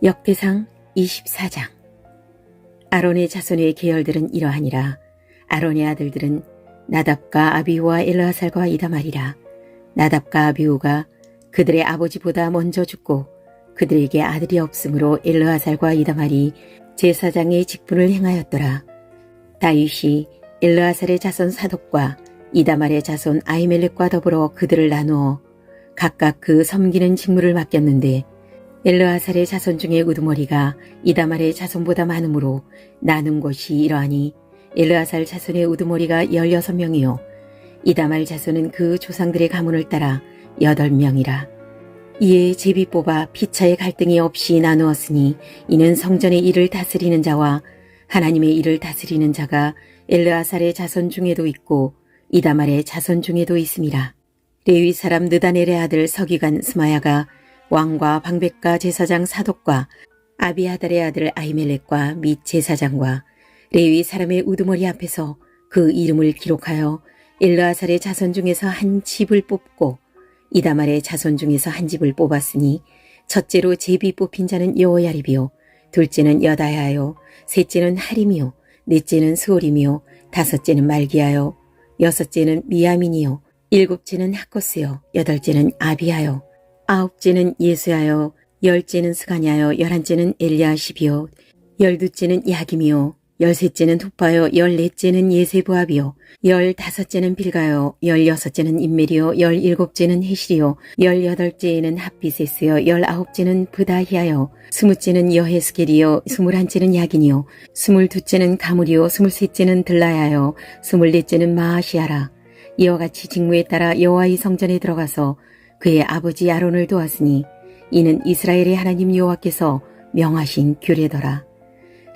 역대상 24장. 아론의 자손의 계열들은 이러하니라. 아론의 아들들은 나답과 아비후와 엘르하살과 이다말이라. 나답과 아비후가 그들의 아버지보다 먼저 죽고 그들에게 아들이 없으므로 엘르하살과 이다말이 제사장의 직분을 행하였더라. 다윗이 엘르하살의 자손 사독과 이다말의 자손 아이멜렉과 더불어 그들을 나누어 각각 그 섬기는 직무를 맡겼는데 엘르아살의 자손 중에 우두머리가 이다말의 자손보다 많으므로 나눈 것이 이러하니 엘르아살 자손의 우두머리가 16명이요. 이다말 자손은 그 조상들의 가문을 따라 8명이라. 이에 제비 뽑아 피차의 갈등이 없이 나누었으니 이는 성전의 일을 다스리는 자와 하나님의 일을 다스리는 자가 엘르아살의 자손 중에도 있고 이다말의 자손 중에도 있음이라. 레위 사람 느다넬의 아들 서기관 스마야가 왕과 방백과 제사장 사독과 아비아달의 아들 아이멜렉과 및 제사장과 레위 사람의 우두머리 앞에서 그 이름을 기록하여 엘르아살의 자손 중에서 한 집을 뽑고 이다말의 자손 중에서 한 집을 뽑았으니 첫째로 제비 뽑힌 자는 여호야립이요 둘째는 여다야요 셋째는 하림이요 넷째는 스올임이요 다섯째는 말기야요 여섯째는 미야민이요 일곱째는 하코스요 여덟째는 아비야요 아홉째는 예수야요, 열째는 스가냐요, 열한째는 엘리아십이요, 열두째는 야김이요, 열셋째는 툭파요, 열넷째는 예세부합이요, 열다섯째는 빌가요, 열여섯째는 인멜이요, 열일곱째는 헤실이요, 열여덟째는 핫비세스요, 열아홉째는 브다히아요, 스무째는 여헤스겔이요, 스물한째는 야긴이요, 스물두째는 가물이요, 스물셋째는 들라야요, 스물넷째는 마하시아라. 이와 같이 직무에 따라 여호와의 성전에 들어가서 그의 아버지 아론을 도왔으니 이는 이스라엘의 하나님 여호와께서 명하신 규례더라.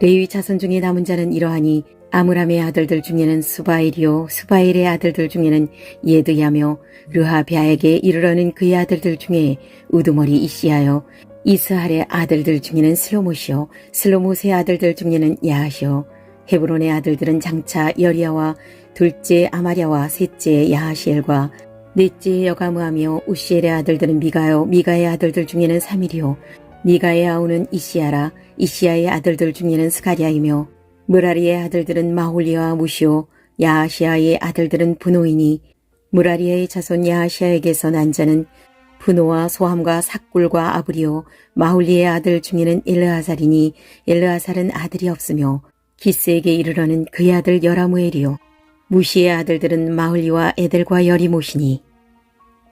레위 자손 중에 남은 자는 이러하니 아므람의 아들들 중에는 수바엘이요 수바엘의 아들들 중에는 예드야며 르하비아에게 이르러는 그의 아들들 중에 우두머리 이시야요 이스할의 아들들 중에는 슬로못이요 슬로못의 아들들 중에는 야하시요 헤브론의 아들들은 장차 여리야와 둘째 아마랴와 셋째 야하시엘과 넷째 여가무하며 우시엘의 아들들은 미가요 미가의 아들들 중에는 사밀이요. 미가의 아우는 이시야라 이시야의 아들들 중에는 스가리아이며 무라리의 아들들은 마홀리와 무시오 야하시아의 아들들은 분노이니 무라리의 자손 야하시아에게서 난 자는 분노와 소함과 삭굴과 아브리오 마홀리의 아들 중에는 엘르아살이니 엘르아살은 아들이 없으며 기스에게 이르러는 그의 아들 여라무엘이요 무시의 아들들은 마흘리와 에델과 여리모시니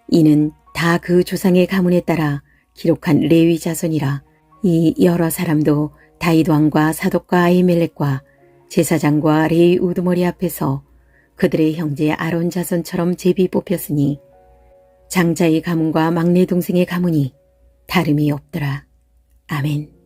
이는 다 그 조상의 가문에 따라 기록한 레위 자손이라 이 여러 사람도 다윗 왕과 사독과 아이멜렉과 제사장과 레위 우두머리 앞에서 그들의 형제 아론 자손처럼 제비 뽑혔으니 장자의 가문과 막내 동생의 가문이 다름이 없더라. 아멘.